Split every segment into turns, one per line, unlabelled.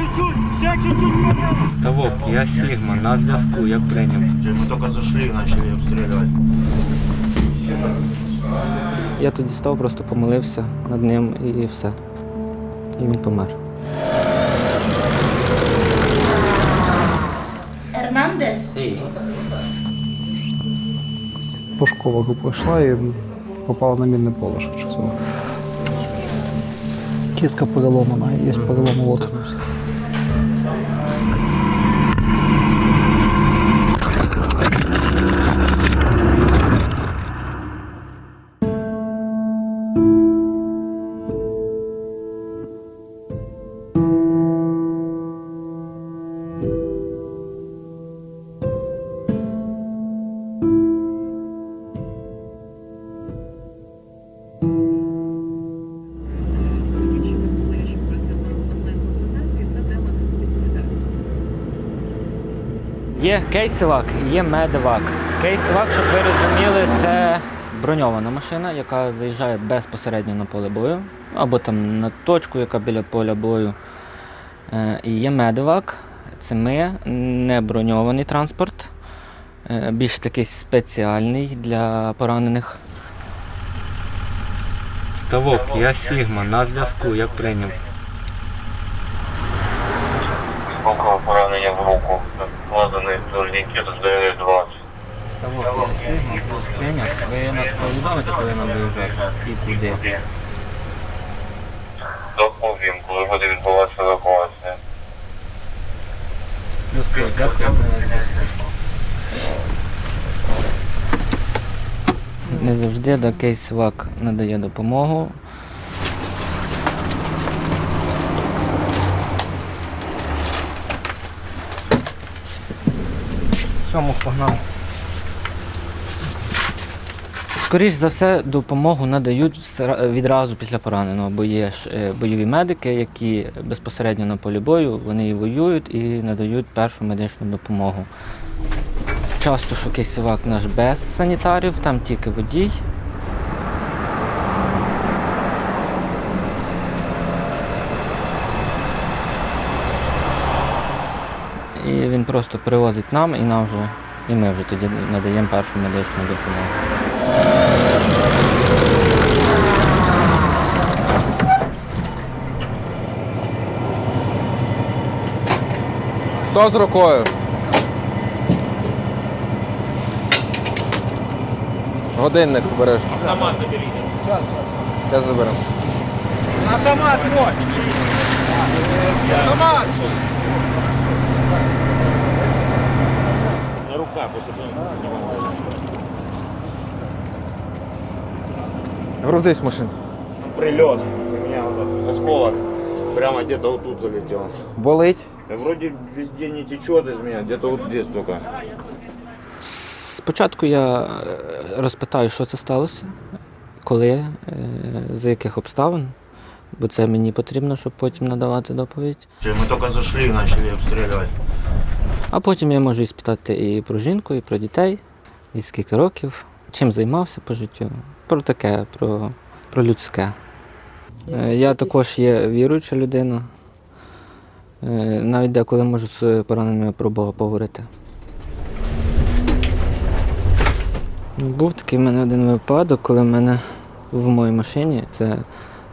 чуть-чуть, ще чуть-чуть.
Ставок, я Сігма, на зв'язку, як прийняв.
Мы только зашли и начали обстреливать.
Я тоді став, просто помолився над ним і все. І він помер.
Ернандес?
Пушкова група йшла і попала на мінне поле швидше всього. Кістка переломана, є перелом от.
Є кейсивак, є медивак. Кейсивак, щоб ви розуміли, це броньована машина, яка заїжджає безпосередньо на поле бою, або там на точку, яка біля поля бою. Е, І є медивак, це ми, не броньований транспорт, е, більш такий спеціальний для поранених. Ставок, я Сігма, на зв'язку, як прийняв.
Глибокого поранення в руку. Вкладений турнікет з 9-20.
Ставок, я Сігма, плюс прийняв. Ви нас повідомите, коли нам виїжджати і куди.
Доповім, коли буде відбуватися евакуація.
Плюс плюс, дякую. Не завжди до кейсвак надає допомогу. Сьому погнав. Скоріш за все, допомогу надають відразу після пораненого, бо є ж е, бойові медики, які безпосередньо на полі бою, вони і воюють і надають першу медичну допомогу. Часто що кейсівак наш без санітарів, там тільки водій. І він просто привозить нам і нам вже, і ми вже тоді надаємо першу медичну допомогу.
Хто з рукою? Годинник береш.
Автомат заберите.
Я заберу.
Автомат мой! Автомат! На
Грузись в машину.
Прилет. У меня вот осколок прямо где-то вот тут залетел.
Болить.
Да вроде везде не течет из меня, где-то вот здесь только.
Спочатку я е, розпитаю, що це сталося, коли, е, за яких обставин, бо це мені потрібно, щоб потім надавати доповідь.
Мы только зашли и начали обстреливать.
А потім я можу і спитати і про жінку, і про дітей, і скільки років, чим займався по життю. Про таке, про, про людське. Е, Я також є віруюча людина. Е, Навіть деколи можу з пораненими про Бога поговорити. Був такий в мене один випадок, коли в мене в моїй машині це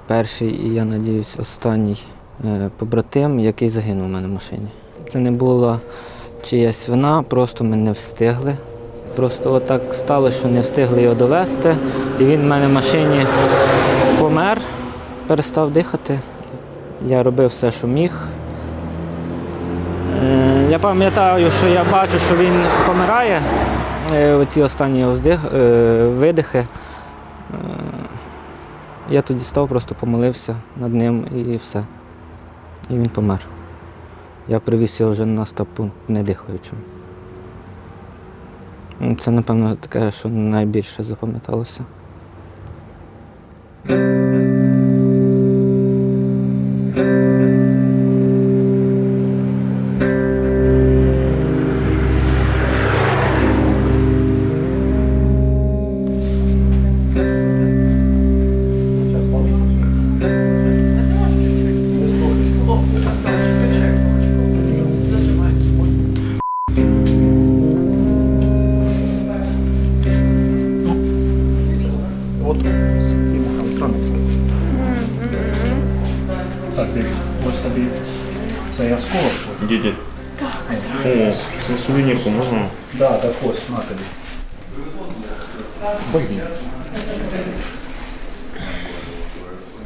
перший і я надіюсь останній е, побратим, який загинув у мене в машині. Це не була чиясь вина, просто ми не встигли. Просто отак сталося, що не встигли його довести. І він в мене в машині помер, перестав дихати. Я робив все, що міг. Е, Я пам'ятаю, що я бачу, що він помирає. Е, Оці останні е, видихи. Я тоді став, просто помолився над ним і все. І він помер. Я привіз його вже на стаб-пункт не дихаючим. Ну, Це, напевно, таке, що найбільше запам'яталося.
Ось тобі цей осколок.
Дети. О, ну сувенирку можно?
Да, так ось, на тобі.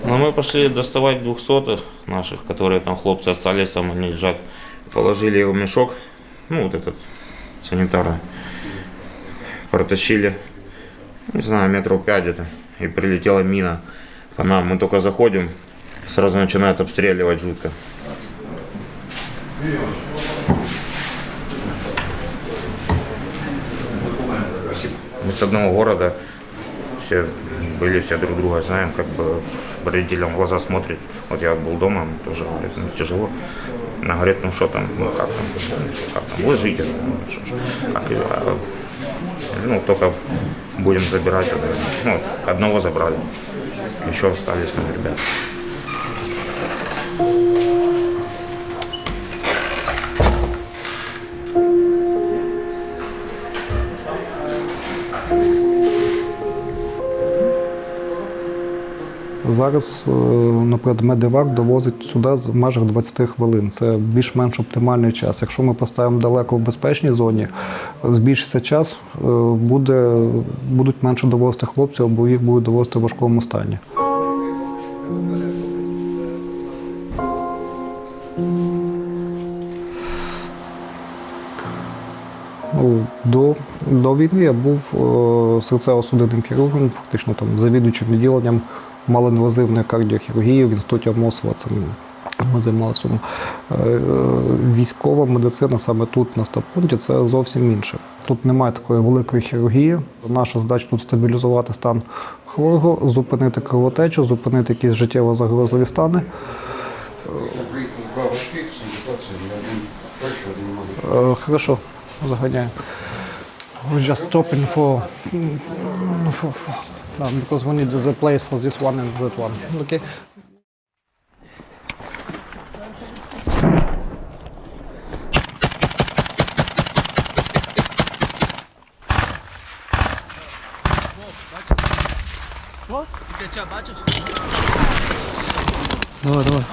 Ну, мы пошли доставать двухсотых наших, которые там хлопцы остались, там они лежат. Положили его в мешок, ну вот этот санитарный. Протащили, не знаю, метров пять где-то. И прилетела мина по нам. Мы только заходим, сразу начинают обстреливать жутко. Мы с одного города, все были, все друг друга знаем, как бы родителям в глаза смотрит. Вот я был дома, тоже говорит, ну, тяжело. Она говорит, ну что там, ну как там, ну, что, как там, ложите, ну, что. А, ну, только будем забирать, ну, одного забрали, еще остались там ребята.
Зараз, е, наприклад, медивак довозить сюди в межах 20 хвилин. Це більш-менш оптимальний час. Якщо ми поставимо далеко в безпечній зоні, збільшиться час, е, буде, будуть менше довозити хлопців, або їх будуть довозити в важкому стані. Ну, До, до війни я був е, серцево-судинним хірургом, фактично там завідуючим відділенням малоінвазивної кардіохірургії в інституті Амосова. Це ми займалися. Е, е, Військова медицина саме тут, на стабпункті, це зовсім інше. Тут немає такої великої хірургії. Наша задача тут стабілізувати стан хворого, зупинити кровотечу, зупинити якісь життєво загрозливі стани. Е, Хорошо, заганяю. We're just stopping for, for, no, because we need the place for this one and that one. Okay.
Давай, давай.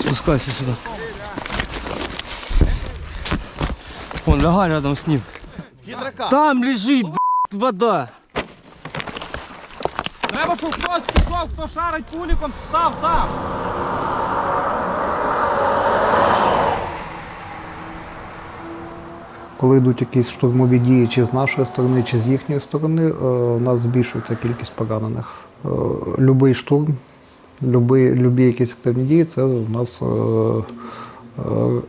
Спускайся сюда. Вон, лягай рядом с ним. Там лежит, б***ь, вода.
Треба, хтось пішов, хто шарить пуліком, став там.
Коли йдуть якісь штурмові дії чи з нашої сторони, чи з їхньої сторони, е, у нас збільшується кількість поранених. Е, Любий штурм, любі, любі якісь активні дії, це у нас е,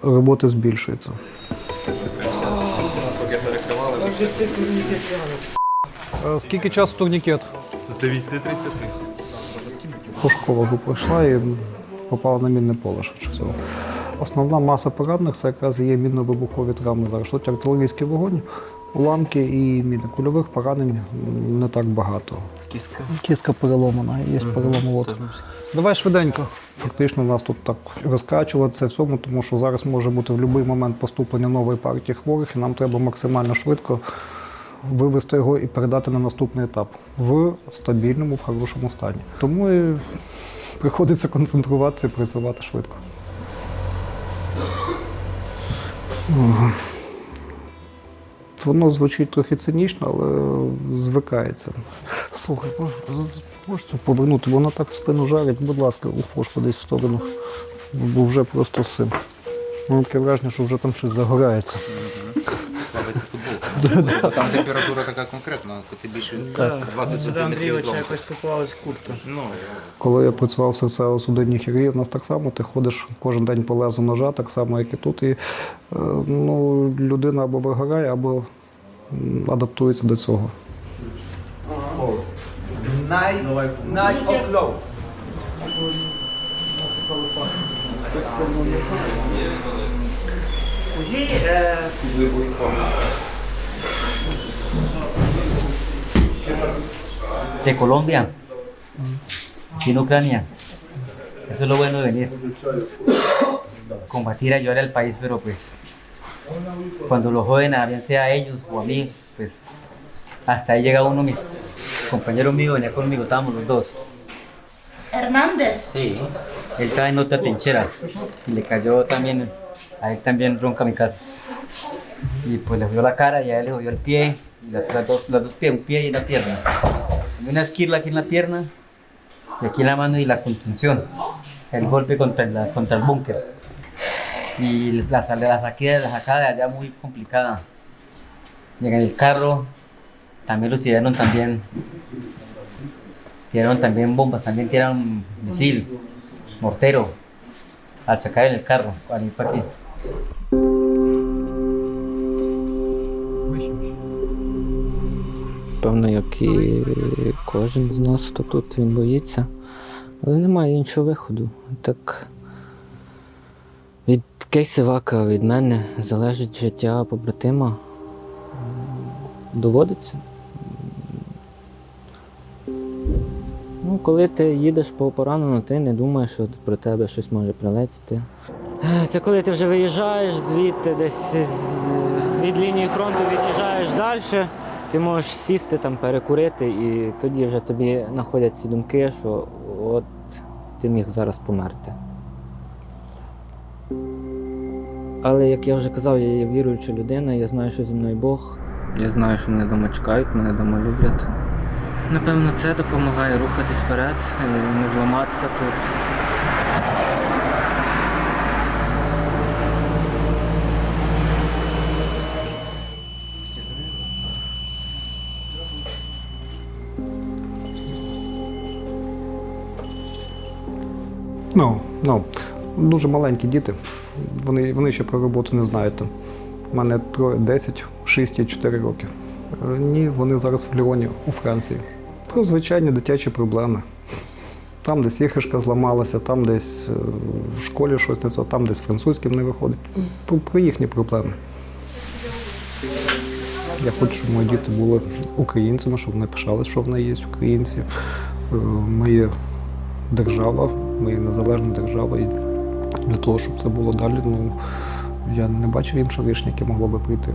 роботи збільшується. Е, Скільки часу турнікет?
З 9.30.
Пошкова група йшла і попала на мінне поле швидше всього. Основна маса поранених це якраз є мінно-вибухові травми зараз. Тут артилерійський вогонь, уламки і міни. Кульових поранень не так багато. Кістка? Кістка переломана, є перелом от. Давай швиденько. Фактично нас тут так розкачуватися всьому, тому що зараз може бути в будь-який момент поступлення нової партії хворих, і нам треба максимально швидко вивести його і передати на наступний етап в стабільному, в хорошому стані. Тому і приходиться концентруватися і працювати швидко. Воно звучить трохи цинічно, але звикається. Слухай, можеш цю повернути, вона так спину жарить, будь ласка, ухож кудись в сторону. Бо вже просто сим. Таке враження, що вже там щось загорається.
Там температура така конкретна, ти більше 20 сантиметрів. лампи.
попалась куртка.
Ну,
Коли я працював в серцево-судинній хірургії, в нас так само ти ходиш кожен день по лезу ножа, так само, як і тут. І е, ну, людина або вигорає, або адаптується до цього.
De Colombia, aquí en Ucrania. Eso es lo bueno de venir. Combatir, ayudar al país, pero pues cuando lo joden, a bien sea a ellos o a mí, pues hasta ahí llega uno, mi compañero mío venía conmigo, estábamos los dos.
Hernández.
Sí. Él estaba en otra trinchera y le cayó también, a él también ronca mi casa. Y pues le jodió la cara y a él le jodió el pie, y las, las dos, las dos pies, un pie y una pierna. Una esquirla aquí en la pierna y aquí en la mano y la contunción, el golpe contra, el- contra el búnker. Y la, la, saqué- la sacada de allá muy complicada. Y en el carro también los tiraron también. Tiraron también bombas, también tiraron misil, mortero, al sacar en el carro, al ir para aquí.
Певно, як і кожен з нас, хто тут він боїться. Але немає іншого виходу. Так від Кейсивака, від мене залежить життя побратима. Доводиться. Ну, коли ти їдеш по поранену, ти не думаєш, що про тебе щось може прилетіти. Це коли ти вже виїжджаєш звідти, десь від лінії фронту від'їжджаєш далі, ти можеш сісти там, перекурити, і тоді вже тобі знаходять ці думки, що от ти міг зараз померти. Але як я вже казав, я є віруюча людина, я знаю, що зі мною Бог. Я знаю, що мене вдома чекають, мене вдома люблять. Напевно, це допомагає рухатись вперед, е, не зламатися тут.
Ну, дуже маленькі діти. Вони, вони ще про роботу не знають. Там. У мене троє 10, 6 і 4 роки. Е, Ні, вони зараз в Ліоні у Франції. Про звичайні дитячі проблеми. Там десь іграшка зламалася, там десь е, в школі щось не то, там десь французьким не виходить. Про, про їхні проблеми. Я хочу, щоб мої діти були українцями, щоб вони пишалися, що вони є українці. Е, є держава, ми незалежна держава. І для того, щоб це було далі, ну я не бачив іншого рішення, яке могло би прийти.